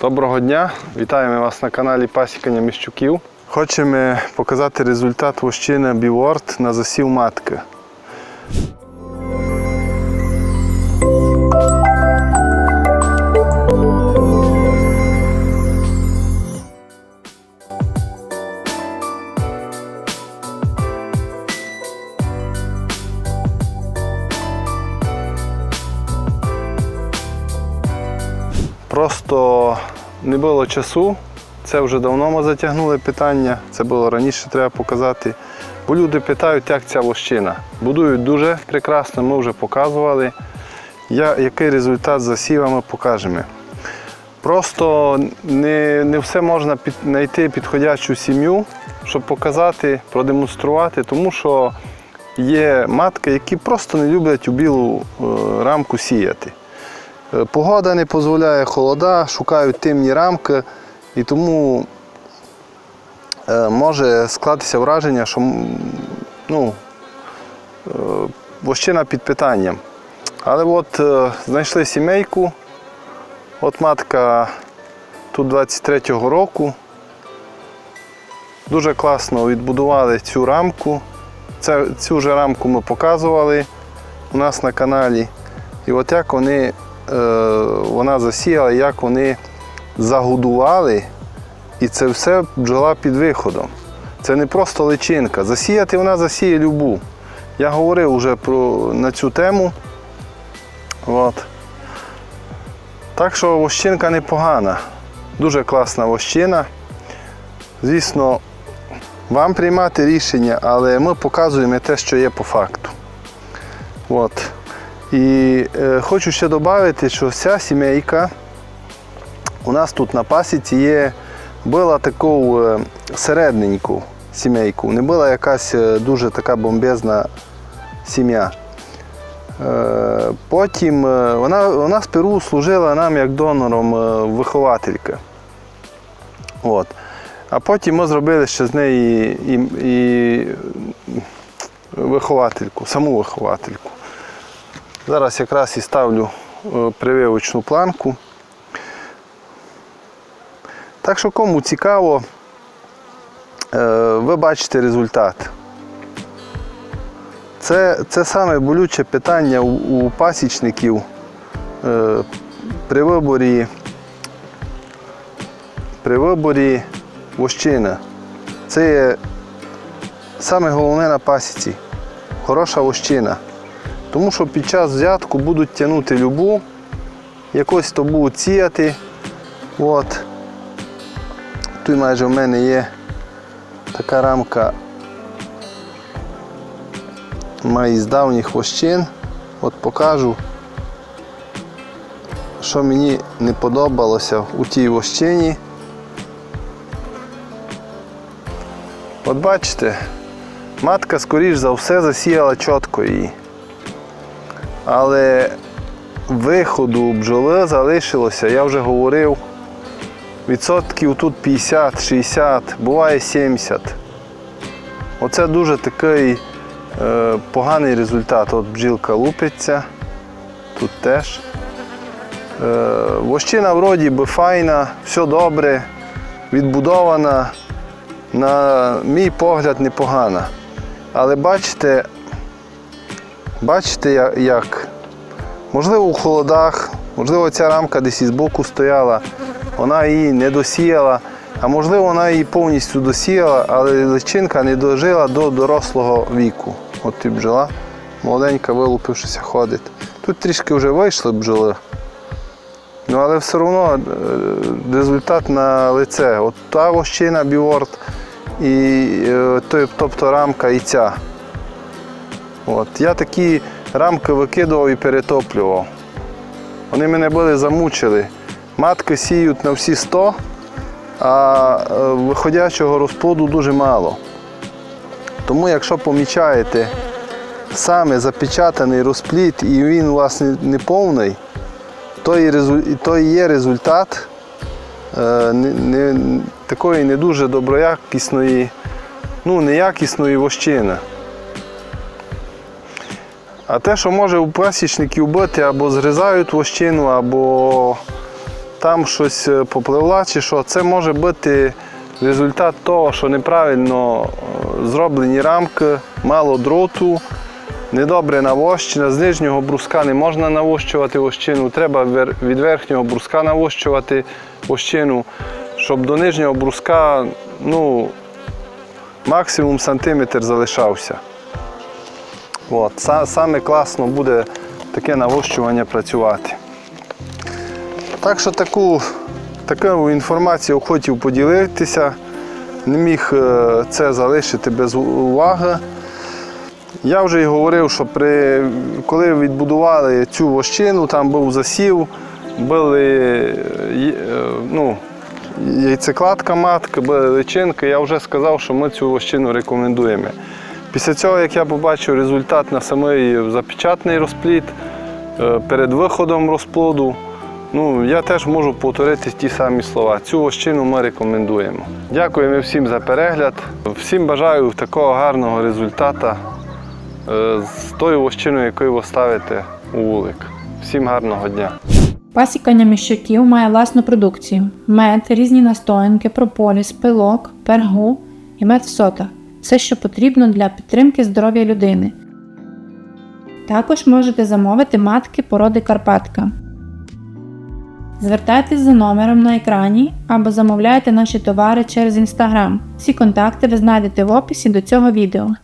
Доброго дня! Вітаємо вас на каналі Пасікання Міщуків. Хочемо показати результат вощини Біворд на засів матки. Просто не було часу. Це вже давно ми затягнули питання. Це було раніше, треба показати. Бо люди питають, як ця вощина. Будують дуже прекрасно, ми вже показували. Я, який результат засіва ми покажемо. Просто не, не все можна під, знайти підходячу сім'ю, щоб показати, продемонструвати, тому що є матки, які просто не люблять у білу е, рамку сіяти. Е, Погода не дозволяє, холода, шукають темні рамки, і тому е, може склатися враження, що ну, е, вощина під питанням. Але от е, знайшли сімейку, от матка тут 23-го року. Дуже класно відбудували цю рамку. Це, цю ж рамку ми показували у нас на каналі. І от як вони е, вона засіяла, як вони загодували, і це все бджола під виходом. Це не просто личинка. Засіяти вона засіє любу. Я говорив вже про, на цю тему. От. Так що вощинка непогана. Дуже класна вощина. Звісно, вам приймати рішення, але ми показуємо те, що є по факту. От. І е, хочу ще додати, що вся сімейка у нас тут на пасіці є, була таку е, середненьку сімейку, не була якась е, дуже така бомбезна сім'я. Е, Потім е, вона, вона сперу служила нам як донором е, вихователька. От. А потім ми зробили ще з неї і, і виховательку, саму виховательку. Зараз якраз і ставлю е, прививочну планку. Так що кому цікаво, е, ви бачите результат. Це, це саме болюче питання у, у пасічників е, при виборі, при виборі вощини. Це є саме головне на пасіці. Хороша вощина. Тому що під час взятку будуть тягнути любу, якось то будуть сіяти. От. Тут майже в мене є така рамка має з давніх вощин. От покажу, що мені не подобалося у тій вощині. От бачите, матка, скоріш за все, засіяла чітко її. Але виходу бджоли залишилося, я вже говорив, відсотків тут 50-60, буває 70. Оце дуже такий е, поганий результат. От бджілка лупиться, тут теж. Е, вощина вроді би файна, все добре, відбудована, на мій погляд, непогана. Але бачите, бачите, як, можливо, у холодах, можливо, ця рамка десь із боку стояла, вона її не досіяла, а можливо, вона її повністю досіяла, але личинка не дожила до дорослого віку. От і бджола, молоденька, вилупившися, ходить. Тут трішки вже вийшли бджоли. Ну, але все одно е, результат на лице. От та вощина біворд, і, е, тобто рамка і ця. От. Я такі рамки викидував і перетоплював. Вони мене були замучили. Матки сіють на всі 100, а е, виходячого розплоду дуже мало. Тому, якщо помічаєте саме запечатаний розплід і він у вас не, повний, то і, резу- то і є результат е, не, такої не дуже доброякісної, ну, неякісної вощини. А те, що може у пасічників бути, або зрізають вощину, або там щось е, попливла чи що, це може бути результат того, що неправильно е, зроблені рамки, мало дроту, недобре навощена. З нижнього бруска не можна навощувати вощину, треба від верхнього бруска навощувати вощину, щоб до нижнього бруска ну, максимум сантиметр залишався. От, саме класно буде таке навощування працювати. Так що таку, таку інформацію хотів поділитися, не міг е, це залишити без уваги. Я вже й говорив, що при, коли відбудували цю вощину, там був засів, були е, е, ну, яйцекладка матки, були личинки. Я вже сказав, що ми цю вощину рекомендуємо. Після цього, як я побачив результат на самий запечатаний розплід е, перед виходом розплоду, ну, я теж можу повторити ті самі слова. Цю вощину ми рекомендуємо. Дякуємо всім за перегляд. Всім бажаю такого гарного результату е, з тою вощиною, якою ви ставите у вулик. Всім гарного дня! Пасікання міщуків має власну продукцію: мед, різні настоянки, прополіс, пилок, пергу і мед в сотах все, що потрібно для підтримки здоров'я людини. Також можете замовити матки породи Карпатка. Звертайтесь за номером на екрані або замовляйте наші товари через Instagram. Всі контакти ви знайдете в описі до цього відео.